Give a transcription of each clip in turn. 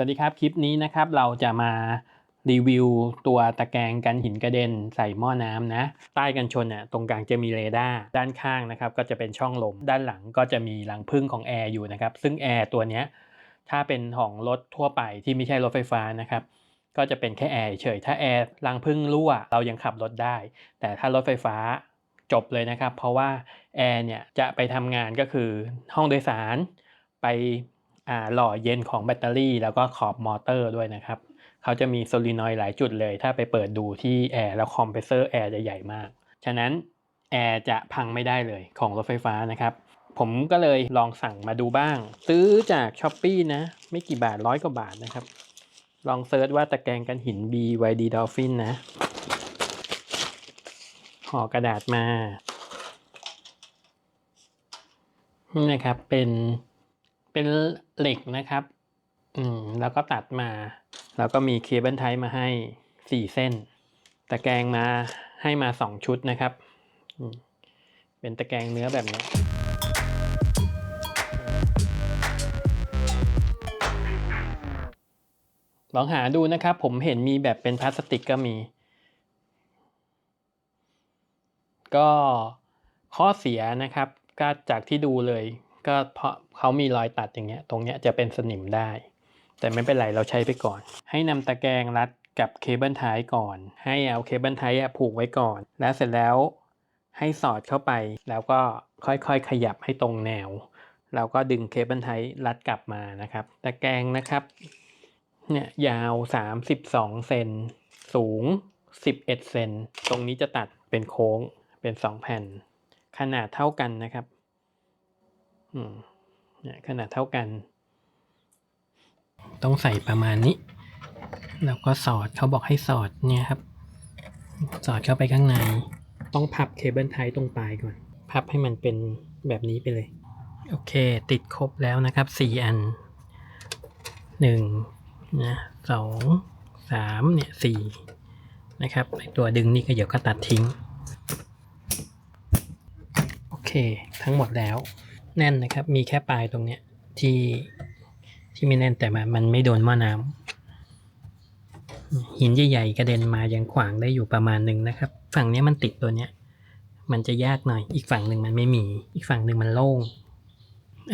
สวัสดีครับ คลิปนี้นะครับเราจะมารีวิวตัวตะแกรงกันหินกระเด็นใส่หม้อน้ำนะ ใต้กันชนอะตรงกลางจะมีเรดาร์ด้านข้างนะครับก็จะเป็นช่องลม ด้านหลังก็จะมีรังพึ่งของแอร์อยู่นะครับ ซึ่งแอร์ตัวเนี้ยถ้าเป็นของรถทั่วไปที่ไม่ใช่รถไฟฟ้านะครับ ก็จะเป็นแค่แอร์เฉยถ้าแอร์รังพึ่งรั่วเรายังขับรถได้ แต่ถ้ารถไฟฟ้าจบเลยนะครับ เพราะว่าแอร์เนี่ยจะไปทำงานก็คือห้องโดยสารไป หล่อเย็นของแบตเตอรี่ แล้วก็ขอบมอเตอร์ด้วยนะครับ เขาจะมีโซลินอยด์หลายจุดเลย ถ้าไปเปิดดูที่แอร์แล้วคอมเพรสเซอร์แอร์จะใหญ่มาก ฉะนั้นแอร์จะพังไม่ได้เลยของรถไฟฟ้านะครับ ผมก็เลยลองสั่งมาดูบ้าง ซื้อจากช้อปปีนะ ไม่กี่บาทร้อยกว่าบาทนะครับ ลองเซิร์ชว่าตะแกรงกันหิน BYD Dolphin นะห่อกระดาษมานี่นะครับเป็น เป็นเหล็กนะครับ อืมแล้วก็ตัดมา แล้วก็มีเคเบิลไทมาให้สี่เส้น ตะแกรงมาให้มาสองชุดนะครับ เป็นตะแกรงเนื้อแบบนี้ลองหาดูนะครับ ผมเห็นมีแบบเป็นพลาสติกก็มี ก็ข้อเสียนะครับ ก็จากที่ดูเลย ก็เพราะเขามีรอยตัดอย่างเงี้ย ตรงเนี้ยจะเป็นสนิมได้ แต่ไม่เป็นไรเราใช้ไปก่อน ให้นำตะแกรงรัดกับเคเบิลไทป์ก่อน ให้เอาเคเบิลไทป์อะผูกไว้ก่อน แล้วเสร็จแล้วให้สอดเข้าไป แล้วก็ค่อยๆขยับให้ตรงแนวแล้วก็ดึงเคเบิลไทป์รัดกลับมานะครับ ตะแกรงนะครับ เนี่ยยาว 32 เซน สูง 11 เซน ตรงนี้จะตัดเป็นโค้งเป็น 2 แผ่น ขนาดเท่ากันนะครับ เนี่ยขนาดเท่ากัน ต้องใส่ประมาณนี้ แล้วก็สอดเขาบอกให้สอดเนี่ยครับ สอดเข้าไปข้างใน ต้องพับเคเบิลไทป์ตรงปลายก่อน พับให้มันเป็นแบบนี้ไปเลย โอเค ติดครบแล้วนะครับ 4 อันหนึ่งนะสองสามเนี่ยสี่นะครับไอ้ตัวดึงนี่ก็เดี๋ยวก็ตัดทิ้ง โอเค ทั้งหมดแล้ว แน่นนะครับ มีแค่ปลายตรงเนี้ยที่ที่ไม่แน่นแต่มันไม่โดนหม้อน้ำหินใหญ่ๆกระเด็นมายังขวางได้อยู่ประมาณหนึ่งนะครับ ฝั่งนี้มันติดตัวเนี้ยมันจะยากหน่อย อีกฝั่งหนึ่งมันไม่มี อีกฝั่งหนึ่งมันโล่ง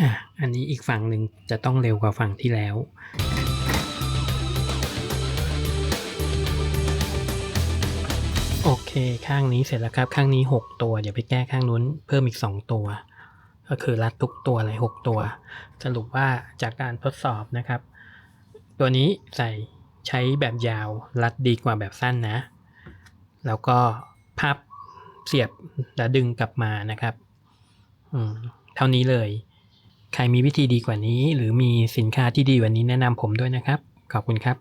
อะอันนี้อีกฝั่งหนึ่งจะต้องเร็วกว่าฝั่งที่แล้วโอเค ข้างนี้เสร็จแล้วครับ ข้างนี้ 6 ตัว เดี๋ยวไปแก้ข้างนู้นเพิ่มอีก 2 ตัว ก็คือรัดทุกตัวเลย6ตัว สรุปว่าจากการทดสอบนะครับ ตัวนี้ใส่ใช้แบบยาวรัดดีกว่าแบบสั้นนะ แล้วก็พับเสียบแล้วดึงกลับมานะครับอืมเท่านี้เลย ใครมีวิธีดีกว่านี้ หรือมีสินค้าที่ดีกว่านี้แนะนำผมด้วยนะครับ ขอบคุณครับ